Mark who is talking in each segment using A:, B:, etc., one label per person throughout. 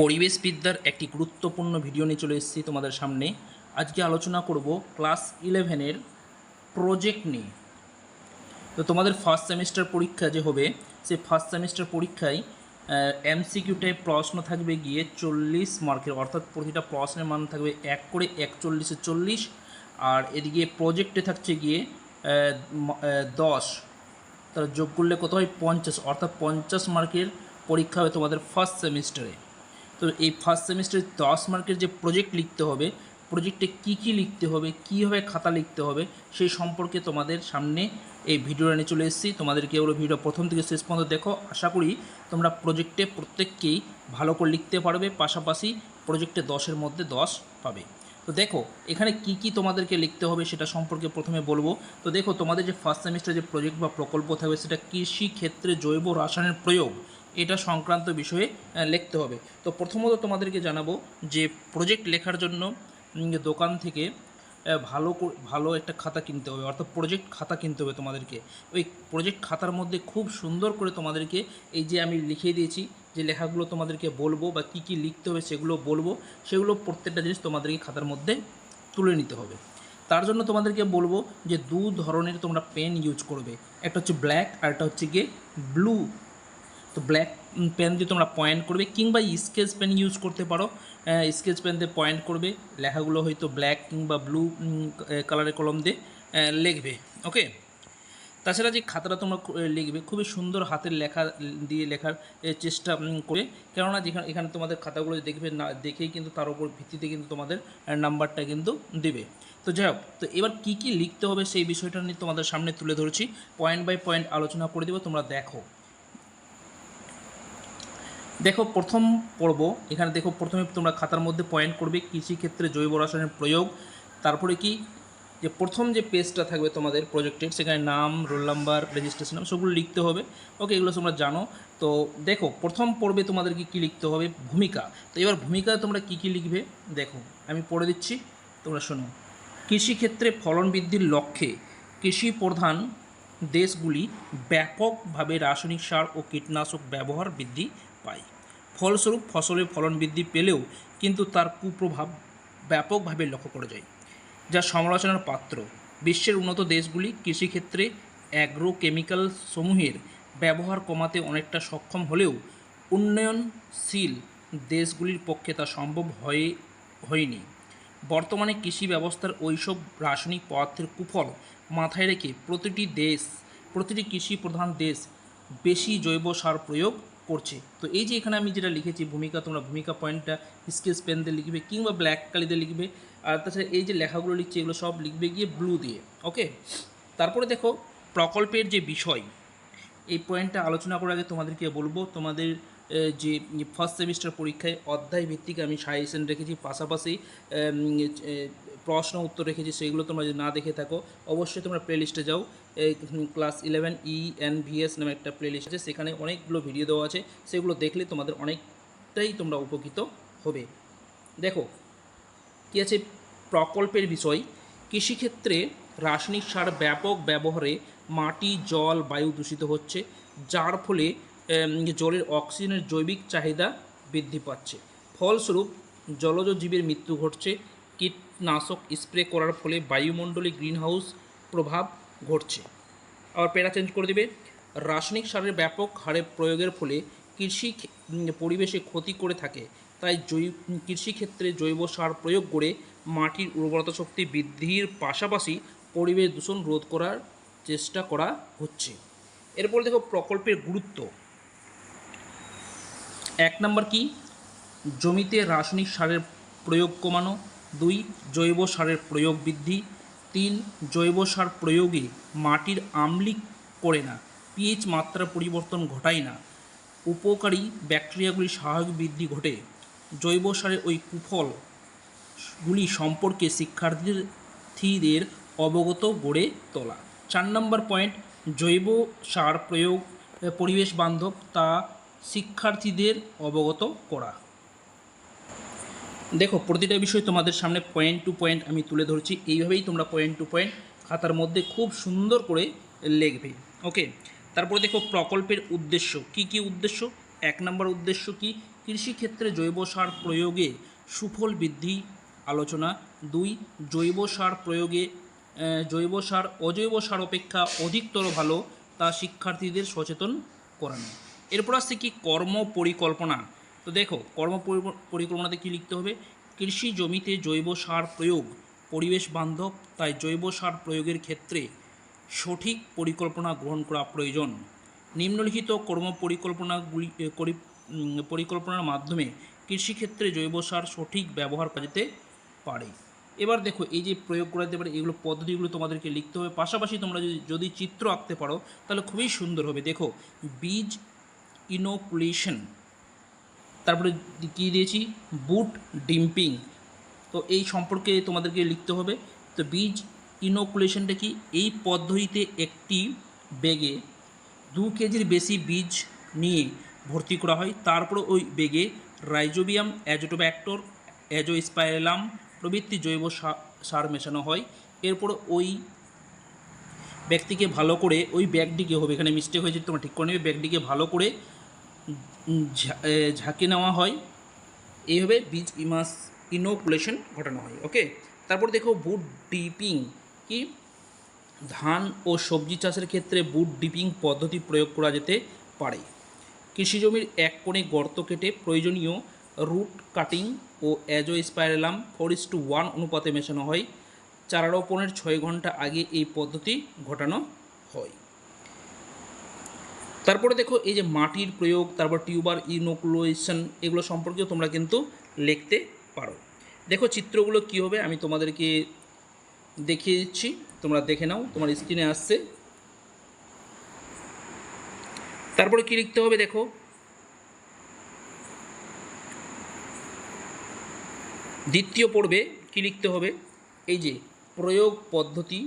A: পরিবেশবিদ্যার একটি গুরুত্বপূর্ণ ভিডিও নিয়ে চলে এসেছি তোমাদের সামনে। আজকে আলোচনা করব ক্লাস ইলেভেনের প্রজেক্ট নিয়ে। তো তোমাদের ফার্স্ট সেমিস্টার পরীক্ষা যে হবে, সেই ফার্স্ট সেমিস্টার পরীক্ষায় এমসিকিউ টাইপ প্রশ্ন থাকবে গিয়ে চল্লিশ মার্কের, অর্থাৎ প্রতিটা প্রশ্নের মান থাকবে এক করে একচল্লিশে চল্লিশ, আর এদিকে প্রজেক্টে থাকছে গিয়ে দশ। তাহলে যোগ করলে কত হয়? পঞ্চাশ। অর্থাৎ পঞ্চাশ মার্কের পরীক্ষা হবে তোমাদের ফার্স্ট সেমিস্টারে। তো এই ফার্স্ট সেমিস্টারে দশ মার্কের যে প্রজেক্ট লিখতে হবে প্রজেক্টে কি কি লিখতে হবে, কীভাবে খাতা লিখতে হবে, সেই সম্পর্কে তোমাদের সামনে এই ভিডিওটা নিয়ে চলে এসেছি। তোমাদেরকে ওগুলো ভিডিও প্রথম থেকে শেষ পর্যন্ত দেখো। আশা করি তোমরা প্রজেক্টে প্রত্যেককেই ভালো করে লিখতে পারবে, পাশাপাশি প্রজেক্টে দশের মধ্যে দশ পাবে। তো দেখো, এখানে কি কি তোমাদেরকে লিখতে হবে সেটা সম্পর্কে প্রথমে বলব। তো দেখো, তোমাদের যে ফার্স্ট সেমিস্টার যে প্রজেক্ট বা প্রকল্প থাকবে, সেটা কৃষি ক্ষেত্রে জৈব রাসায়নিক প্রয়োগ। এটা সংক্রান্ত বিষয়ে লিখতে হবে। তো প্রথমত তোমাদেরকে জানাব যে প্রজেক্ট লেখার জন্য দোকান থেকে ভালো ভালো একটা খাতা কিনতে হবে, অর্থাৎ প্রজেক্ট খাতা কিনতে হবে তোমাদেরকে। ওই প্রজেক্ট খাতার মধ্যে খুব সুন্দর করে তোমাদেরকে এই যে আমি লিখে দিয়েছি, যে লেখাগুলো তোমাদেরকে বলব বা কী কী লিখতে হবে সেগুলো বলব, সেগুলো প্রত্যেকটা জিনিস তোমাদেরকে খাতার মধ্যে তুলে নিতে হবে। তার জন্য তোমাদেরকে বলব যে দু ধরনের তোমরা পেন ইউজ করবে। একটা হচ্ছে ব্ল্যাক আর একটা হচ্ছে গিয়ে ব্লু তো ব্ল্যাক পেন দিয়ে তোমরা পয়েন্ট করবে কিংবা স্কেচ পেন ইউজ করতে পারো। স্কেচ পেন দিয়ে পয়েন্ট করবে, লেখাগুলো হয়তো ব্ল্যাক কিংবা ব্লু কালারের কলম দিয়ে লিখবে ওকে তাছাড়া যে খাতাটা তোমরা লিখবে, খুবই সুন্দর হাতের লেখা, দিয়ে লেখার চেষ্টা করে। কেননা যেখানে, এখানে তোমাদের খাতাগুলো দেখবে না, দেখেই কিন্তু তার উপর ভিত্তিতে কিন্তু তোমাদের নাম্বারটা কিন্তু দেবে। তো যাই হোক, তো এবার কী কী লিখতে হবে সেই বিষয়টা নিয়ে তোমাদের সামনে তুলে ধরছি। পয়েন্ট বাই পয়েন্ট আলোচনা করে দেবো, তোমরা দেখো। দেখো, প্রথম পর্ব, এখানে দেখো, প্রথমে তোমরা খাতার মধ্যে পয়েন্ট করবে, কৃষিক্ষেত্রে জৈব রসায়নের প্রয়োগ, তারপরে কি? যে প্রথম যে পেজটা থাকবে তোমাদের প্রজেক্টের সেখানে নাম রোল নাম্বার রেজিস্ট্রেশন সবগুলো লিখতে হবে। ওকে এগুলো তোমরা জানো। তো দেখো, প্রথম পর্বে তোমাদেরকে কী লিখতে হবে? ভূমিকা। তো এবার ভূমিকা তোমরা কী কী লিখবে? দেখো, আমি পড়ে দিচ্ছি, তোমরা শোনো। কৃষিক্ষেত্রে ফলন বৃদ্ধির লক্ষ্যে কৃষি প্রধান দেশগুলি ব্যাপকভাবে রাসায়নিক সার ও কীটনাশক ব্যবহার বৃদ্ধি পায়। ফলস্বরূপ ফসলের ফলন বৃদ্ধি পেলেও কিন্তু তার কুপ্রভাব ব্যাপকভাবে লক্ষ্য করা যায়। যা সমালোচনার পাত্র। বিশ্বের উন্নত দেশগুলি কৃষিক্ষেত্রে অ্যাগ্রো কেমিক্যাল সমূহের ব্যবহার কমাতে অনেকটা সক্ষম হলেও উন্নয়নশীল দেশগুলির পক্ষে তা সম্ভব হয়ে, হয়নি। বর্তমানে কৃষি ব্যবস্থার ওইসব রাসায়নিক পদার্থের কুফল মাথায় রেখে প্রতিটি দেশ, প্রতিটি কৃষি প্রধান দেশ বেশি জৈব সার প্রয়োগ করছে। তো এই যে এখানে আমি যেটা লিখেছি, ভূমিকা, তোমরা ভূমিকা পয়েন্টটা স্কেচ পেন দিয়ে লিখবে কিংবা ব্ল্যাক কালিতে লিখবে। আর তাছাড়া এই যে লেখাগুলো লিখছে, এগুলো সব লিখবে গিয়ে ব্লু দিয়ে ওকে তারপরে দেখো, প্রকল্পের যে বিষয়, এই পয়েন্টটা আলোচনা করার আগে তোমাদেরকে বলব, তোমাদের যে ফার্স্ট সেমিস্টার পরীক্ষায় অধ্যায় ভিত্তিক আমি সাজেশন রেখেছি, পাশাপাশি প্রশ্ন উত্তর রেখেছি, সেগুলো তোমরা যদি না দেখে থাকো, অবশ্যই তোমরা প্লেলিস্টে যাও। Class eleven E N VS নামে একটা প্লেলিস্ট আছে, সেখানে অনেকগুলো ভিডিও দেওয়া আছে, সেগুলো দেখলে তোমাদের অনেকটাই তোমরা উপকৃত হবে। দেখো, কী আছে? প্রকল্পের বিষয়, কৃষিক্ষেত্রে রাসায়নিক সার ব্যাপক ব্যবহারে মাটি, জল, বায়ু দূষিত হচ্ছে, যার ফলে জলের অক্সিজেনের জৈবিক চাহিদা বৃদ্ধি পাচ্ছে। ফলস্বরূপ, জলজ জীবের মৃত্যু ঘটছে, কীটনাশক স্প্রে করার ফলে বায়ুমণ্ডলে গ্রিনহাউস প্রভাব ঘটছে। আবার প্যারা চেঞ্জ করে দেবে। রাসায়নিক সারের ব্যাপক হারে প্রয়োগের ফলে কৃষি পরিবেশে ক্ষতি করে থাকে। তাই জৈ কৃষিক্ষেত্রে জৈব সার প্রয়োগ করে মাটির উর্বরতা শক্তি বৃদ্ধির পাশাপাশি পরিবেশ দূষণ রোধ করার চেষ্টা করা হচ্ছে। এরপর দেখো প্রকল্পের গুরুত্ব। এক নম্বর কি? জমিতে রাসায়নিক সারের প্রয়োগ কমানো। দুই, জৈব সারের প্রয়োগ বৃদ্ধি। তিন জৈব সার প্রয়োগে মাটির আম্লিক করে না পিএইচ মাত্রা পরিবর্তন ঘটায় না। উপকারী ব্যাকটেরিয়াগুলি স্বাভাবিক বৃদ্ধি ঘটে। জৈব সারের ওই কুফলগুলি সম্পর্কে শিক্ষার্থীদের অবগত গড়ে তোলা। চার নম্বর পয়েন্ট জৈব সার প্রয়োগ, পরিবেশ বান্ধব তা শিক্ষার্থীদের অবগত করা। দেখো, প্রতিটা বিষয় তোমাদের সামনে পয়েন্ট টু পয়েন্ট আমি তুলে ধরছি। এইভাবেই তোমরা পয়েন্ট টু পয়েন্ট খাতার মধ্যে খুব সুন্দর করে লিখবে ওকে তারপরে দেখো, প্রকল্পের উদ্দেশ্য। কি কি উদ্দেশ্য? এক নম্বর উদ্দেশ্য কি? কৃষিক্ষেত্রে জৈব সার প্রয়োগে সুফল বৃদ্ধি আলোচনা। দুই, জৈব সার প্রয়োগে জৈব সার, অজৈব সার অপেক্ষা অধিকতর ভালো তা শিক্ষার্থীদের সচেতন করানো। এরপর আসছে কি? কর্ম পরিকল্পনা। তো দেখো, কর্ম পরি- পরিকল্পনাতে কী লিখতে হবে? কৃষি জমিতে জৈব সার প্রয়োগ, পরিবেশ বান্ধব, তাই জৈব সার প্রয়োগের ক্ষেত্রে সঠিক পরিকল্পনা গ্রহণ করা প্রয়োজন। নিম্নলিখিত কর্ম পরিকল্পনাগুলি পরিকল্পনার মাধ্যমে কৃষিক্ষেত্রে জৈব সার সঠিক ব্যবহার করা যেতে পারে। এবার দেখো, এই যে প্রয়োগ করা যেতে পারে, এগুলো পদ্ধতিগুলো তোমাদেরকে লিখতে হবে। পাশাপাশি তোমরা যদি যদি চিত্র আঁকতে পারো, তাহলে খুবই সুন্দর হবে। দেখো, বীজ ইনোকুলেশন তারপরে কী দিয়েছি? বুট ডিম্পিং। তো এই সম্পর্কে তোমাদেরকে লিখতে হবে। তো বীজ ইনোকুলেশনটা কি? এই পদ্ধতিতে একটি বেগে দু কেজির বেশি বীজ নিয়ে ভর্তি করা হয়। তারপর ওই বেগে রাইজোবিয়াম, অ্যাজোটোব্যাক্টর অ্যাজোস্পাইরালাম প্রভৃতি জৈব সার মেশানো হয়। এরপর ওই ব্যক্তিকে ভালো করে ওই ব্যাগটিকে হবে। এখানে মিস্টেক হয়েছে, তোমরা ঠিক করে নেবে। ব্যাগটিকে ভালো করে ঝাঁকে নেওয়া হয়। এইভাবে বীজ ইমাস, ইনোকুলেশন ঘটানো হয়, ওকে? তারপর দেখো বুট ডিপিং কি? ধান ও সবজি চাষের ক্ষেত্রে বুট ডিপিং পদ্ধতি প্রয়োগ করা যেতে পারে। কৃষি জমির এক কোণে গর্ত কেটে প্রয়োজনীয় root cutting O azospirillum four is to one অনুপাতে মেশানো হয়। চারা রোপণের ছয় ঘণ্টা আগে এই পদ্ধতি ঘটানো হয়। তারপরে দেখো এই যে মাটির প্রয়োগ, তারপর টিউবার, ইনোকুলেশন, এগুলো সম্পর্কেও তোমরা কিন্তু লিখতে পারো। দেখো চিত্রগুলো কী হবে আমি তোমাদেরকে দেখিয়ে দিচ্ছি তোমরা দেখে নাও, তোমার স্ক্রিনে আসছে। তারপরে কি লিখতে হবে দেখো? দ্বিতীয় পর্বে কি লিখতে হবে? এই যে প্রয়োগ পদ্ধতি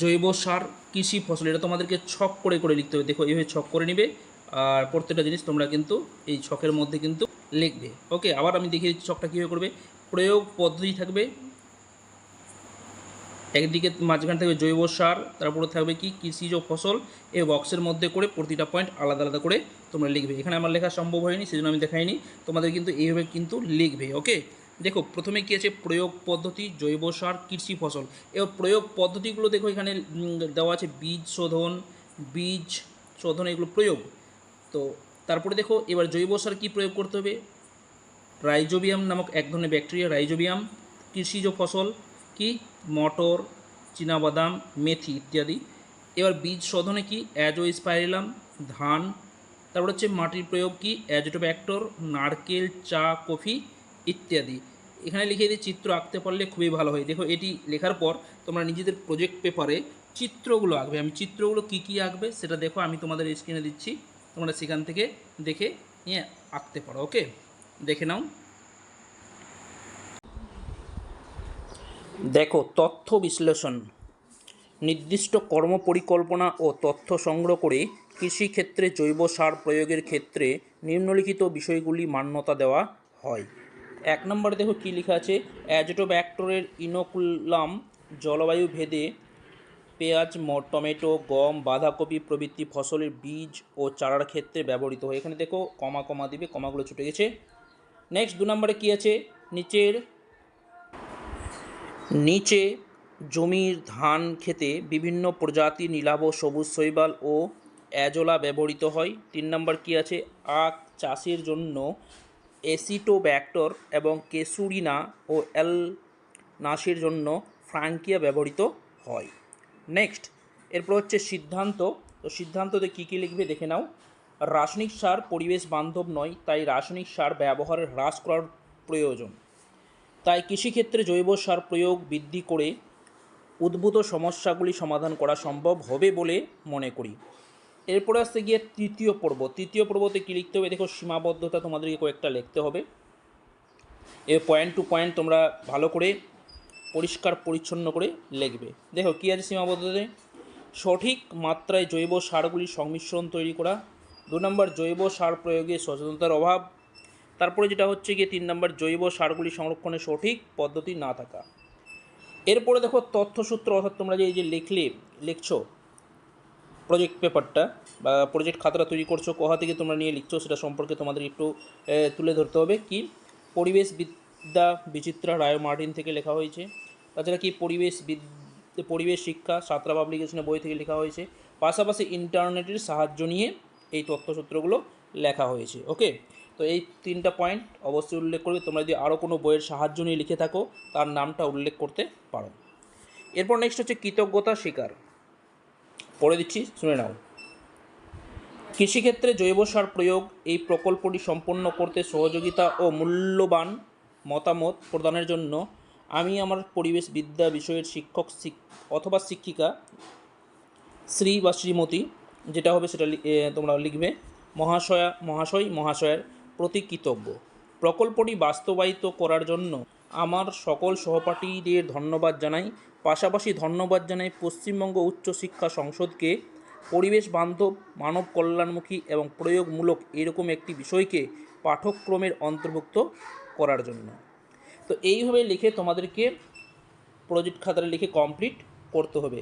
A: জৈব সার, কৃষি ফসল, এটা তোমাদেরকে ছক করে করে লিখতে হবে। দেখো, এইভাবে ছক করে নিবে, আর প্রত্যেকটা জিনিস তোমরা কিন্তু এই ছকের মধ্যে কিন্তু লিখবে। ওকে, আবার আমি দেখিয়ে দিচ্ছি ছকটা কীভাবে করবে। প্রয়োগ পদ্ধতি থাকবে, একদিকে মাঝখানে থাকবে জৈব সার, তারপরে থাকবে কি? কৃষিজ ফসল, এই বক্সের মধ্যে করে প্রতিটা পয়েন্ট আলাদা আলাদা করে তোমরা লিখবে। এখানে আমার লেখা সম্ভব হয়নি, সেজন্য আমি দেখাইনি। তোমাদের কিন্তু এইভাবে কিন্তু লিখবে, ওকে? দেখো, প্রথমে কী আছে? প্রয়োগ পদ্ধতি, জৈব সার, কৃষি ফসল। এবার প্রয়োগ পদ্ধতিগুলো দেখো, এখানে দেওয়া আছে বীজ শোধন বীজ শোধন, এগুলো প্রয়োগ। তো তারপরে দেখো, এবার জৈব সার কী প্রয়োগ করতে হবে? রাইজোবিয়াম নামক এক ধরনের ব্যাকটেরিয়া, রাইজোবিয়াম, কৃষিজ ফসল কি? মটর, চীনাবাদাম, মেথি ইত্যাদি। এবার বীজ শোধনে কি? অ্যাজো স্পাইরিলাম ধান। তারপর হচ্ছে মাটির প্রয়োগ কি? অ্যাজোটোব্যাক্টর, নারকেল, চা, কফি ইত্যাদি। এখানে লিখে দিয়ে চিত্র আঁকতে পারলে খুবই ভালো হয়। দেখো, এটি লেখার পর তোমরা নিজেদের প্রজেক্ট পেপারে চিত্রগুলো আঁকবে। আমি চিত্রগুলো কী কী আঁকবে সেটা দেখো, আমি তোমাদের স্ক্রিনে দিচ্ছি। তোমরা সেখান থেকে দেখে নিয়ে আঁকতে পারো ওকে দেখে নাও। দেখো, তথ্য বিশ্লেষণ। নির্দিষ্ট কর্ম পরিকল্পনা ও তথ্য সংগ্রহ করে কৃষিক্ষেত্রে জৈব সার প্রয়োগের ক্ষেত্রে নিম্নলিখিত বিষয়গুলি মান্যতা দেওয়া হয়। এক নম্বরে দেখো কী লেখা আছে? অ্যাজোটোব্যাক্টরের ইনোকুলাম জলবায়ু ভেদে পেঁয়াজ টমেটো, গম, বাঁধাকপি প্রভৃতি ফসলের বীজ ও চারার ক্ষেত্রে ব্যবহৃত হয়। এখানে দেখো কমা কমা দিবে, কমাগুলো ছুটে গেছে। নেক্সট দু নম্বরে কী আছে? নিচের, নিচে জমির ধান খেতে বিভিন্ন প্রজাতির নীলাভ, সবুজ, শৈবাল ও অ্যাজোলা ব্যবহৃত হয়। তিন নম্বর কী আছে? আখ চাষের জন্য এসিটোব্যাক্টর এবং কেসুরিনা ও এল নাসের জন্য ফ্রাঙ্কিয়া ব্যবহৃত হয়। নেক্সট, এরপর হচ্ছে সিদ্ধান্ত। তো সিদ্ধান্ততে কী কী লিখবে দেখে নাও। রাসায়নিক সার পরিবেশ বান্ধব নয়, তাই রাসায়নিক সার ব্যবহারের হ্রাস করার প্রয়োজন। তাই কৃষিক্ষেত্রে জৈব সার প্রয়োগ বৃদ্ধি করে উদ্ভূত সমস্যাগুলি সমাধান করা সম্ভব হবে বলে মনে করি। এরপরে আসতে গিয়ে তৃতীয় পর্ব। তৃতীয় পর্বতে কী লিখতে হবে? দেখো, সীমাবদ্ধতা তোমাদেরকে কয়েকটা লিখতে হবে। এ পয়েন্ট টু পয়েন্ট তোমরা ভালো করে পরিষ্কার, পরিচ্ছন্ন করে লিখবে। দেখো, কী আছে সীমাবদ্ধতায় সঠিক মাত্রায় জৈব সারগুলির সংমিশ্রণ তৈরি করা। দু নম্বর, জৈব সার প্রয়োগে সচেতনতার অভাব। তারপরে যেটা হচ্ছে গিয়ে তিন নম্বর, জৈব সারগুলি সংরক্ষণের সঠিক পদ্ধতি না থাকা। এরপরে দেখো, তথ্যসূত্র অর্থাৎ তোমরা যে, এই যে লিখলে, লিখছো প্রজেক্ট পেপারটা বা প্রজেক্ট খাতাটা তৈরি করছ, কোথা থেকে তোমরা নিয়ে লিখছো সেটা সম্পর্কে তোমাদের একটু তুলে ধরতে হবে। কি? পরিবেশ বিদ্যা বিচিত্রা রায় মার্টিন থেকে লেখা হয়েছে। তাছাড়া কি পরিবেশ পরিবেশ শিক্ষা, সাঁতরা পাবলিকেশনের বই থেকে লেখা হয়েছে। পাশাপাশি ইন্টারনেটের সাহায্য নিয়ে এই তথ্যসূত্রগুলো লেখা হয়েছে। ওকে? তো এই তিনটা পয়েন্ট অবশ্যই উল্লেখ করবে। তোমরা যদি আরও কোনো বইয়ের সাহায্য নিয়ে লিখে থাকো, তার নামটা উল্লেখ করতে পারো। এরপর নেক্সট হচ্ছে কৃতজ্ঞতা স্বীকার পড়ে দিচ্ছি, শুনে নাও। কৃষিক্ষেত্রে জৈব সার প্রয়োগ, এই প্রকল্পটি সম্পন্ন করতে সহযোগিতা ও মূল্যবান মতামত প্রদানের জন্য আমি আমার পরিবেশ বিদ্যা বিষয়ের শিক্ষক, শিক- অথবা শিক্ষিকা শ্রী বা শ্রীমতী, যেটা হবে সেটা তোমরা লিখবে, মহাশয়া, মহাশয়, মহাশয়ের প্রতি কৃতজ্ঞ। প্রকল্পটি বাস্তবায়িত করার জন্য আমার সকল সহপাঠীদের ধন্যবাদ জানাই। পাশাপাশি ধন্যবাদ জানাই পশ্চিমবঙ্গ উচ্চশিক্ষা সংসদকে, পরিবেশ বান্ধব, মানব কল্যাণমুখী এবং প্রয়োগমূলক এরকম একটি বিষয়কে পাঠ্যক্রমের অন্তর্ভুক্ত করার জন্য। তো এইভাবে লিখে তোমাদেরকে প্রজেক্ট খাতাটা লিখে কমপ্লিট করতে হবে।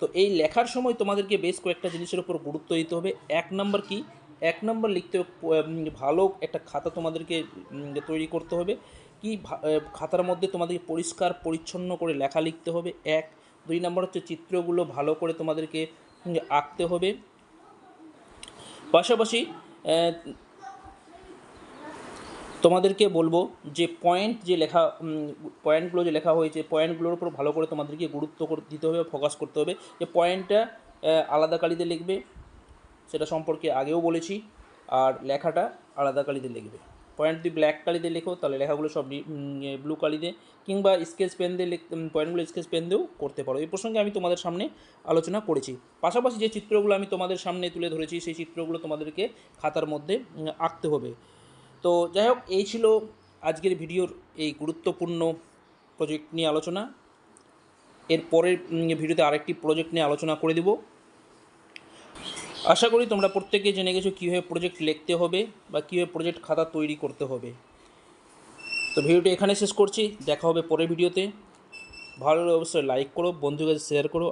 A: তো এই লেখার সময় তোমাদেরকে বেশ কয়েকটা জিনিসের উপর গুরুত্ব দিতে হবে। এক নম্বর কি? এক নম্বর লিখতে ভালো একটা খাতা তোমাদেরকে তৈরি করতে হবে। কি খাতার মধ্যে তোমাদেরকে পরিষ্কার, পরিচ্ছন্ন করে লেখা লিখতে হবে। এক। দুই নম্বর হচ্ছে চিত্রগুলো ভালো করে তোমাদেরকে আঁকতে হবে। পাশাপাশি তোমাদেরকে বলব যে পয়েন্ট যে লেখা পয়েন্টগুলো যে লেখা হয়েছে পয়েন্টগুলোর উপর ভালো করে তোমাদেরকে গুরুত্ব দিতে হবে ফোকাস করতে হবে। যে পয়েন্টটা আলাদা কালিতে লিখবে, সেটা সম্পর্কে আগেও বলেছি, আর লেখাটা আলাদা কালিতে লিখবে। পয়েন্ট যদি ব্ল্যাক কালিতে লেখো, তাহলে লেখাগুলো সব ব্লু কালিতে কিংবা স্কেচ পেন দিয়ে লিখ পয়েন্টগুলো স্কেচ পেন দিয়েও করতে পারো। এই প্রসঙ্গে আমি তোমাদের সামনে আলোচনা করেছি। পাশাপাশি যে চিত্রগুলো আমি তোমাদের সামনে তুলে ধরেছি, সেই চিত্রগুলো তোমাদেরকে খাতার মধ্যে আঁকতে হবে। তো যাই হোক, এই ছিল আজকের ভিডিওর এই গুরুত্বপূর্ণ প্রজেক্ট নিয়ে আলোচনা। এর পরের ভিডিওতে আরেকটি প্রজেক্ট নিয়ে আলোচনা করে দেব। আশা করি তোমরা প্রত্যেকে জেনে গেছো কীভাবে প্রজেক্ট লিখতে হবে বা কীভাবে প্রজেক্ট খাতা তৈরি করতে হবে। তো ভিডিওটি এখানে শেষ করছি, দেখা হবে পরের ভিডিওতে। ভালো অবশ্যই লাইক করো, বন্ধুদের কাছে শেয়ার করো।